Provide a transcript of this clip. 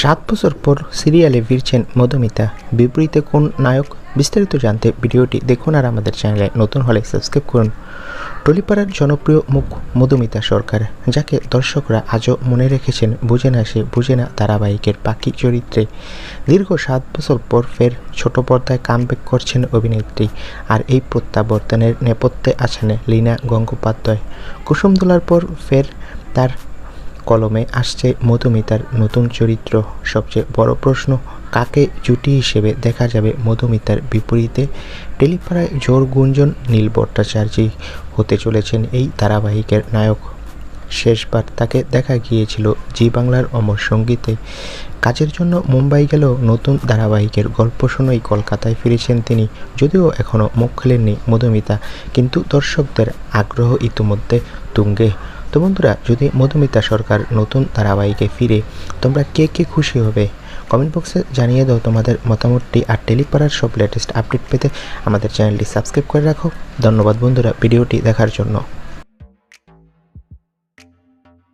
সাত বছর পর সিরিয়ালে ফিরছেন মধুমিতা। বিপরীতে কোন নায়ক? বিস্তারিত জানতে ভিডিওটি দেখুন আর আমাদের চ্যানেলে নতুন হলে সাবস্ক্রাইব করুন। টলিপাড়ার জনপ্রিয় মুখ মধুমিতা সরকার, যাকে দর্শকরা আজও মনে রেখেছেন বুঝে না সে বুঝে না ধারাবাহিকের পাখি চরিত্রে। দীর্ঘ সাত বছর পর ফের ছোট পর্দায় কামব্যাক করছেন অভিনেত্রী আর এই প্রত্যাবর্তনের নেপথ্যে আছেন লীনা গঙ্গোপাধ্যায়। কুসুমদোলার পর ফের তার কলমে আসছে মধুমিতার নতুন চরিত্র। সবচেয়ে বড় প্রশ্ন, কাকে জুটি হিসেবে দেখা যাবে মধুমিতার বিপরীতে? টেলিপাড়ায় জোর গুঞ্জন নীল ভট্টাচার্যই হতে চলেছেন এই ধারাবাহিকের নায়ক। শেষবার তাকে দেখা গিয়েছিল জি বাংলার অমর সঙ্গীতে। কাজের জন্য মুম্বাই গেলেও নতুন ধারাবাহিকের গল্প শুনেই কলকাতায় ফিরেছেন তিনি। যদিও এখনও মুখ খেলেননি মধুমিতা, কিন্তু দর্শকদের আগ্রহ ইতিমধ্যে তুঙ্গে। তো বন্ধুরা, যদি মধুমিতা সরকার নতুন ধারাবাহিকে ফিরে, তোমরা কে কে খুশি হবে? কমেন্ট বক্সে জানিয়ে দাও তোমাদের মতামতটি আর টেলিপাড়ার সব লেটেস্ট আপডেট পেতে আমাদের চ্যানেলটি সাবস্ক্রাইব করে রাখো। ধন্যবাদ বন্ধুরা ভিডিওটি দেখার জন্য।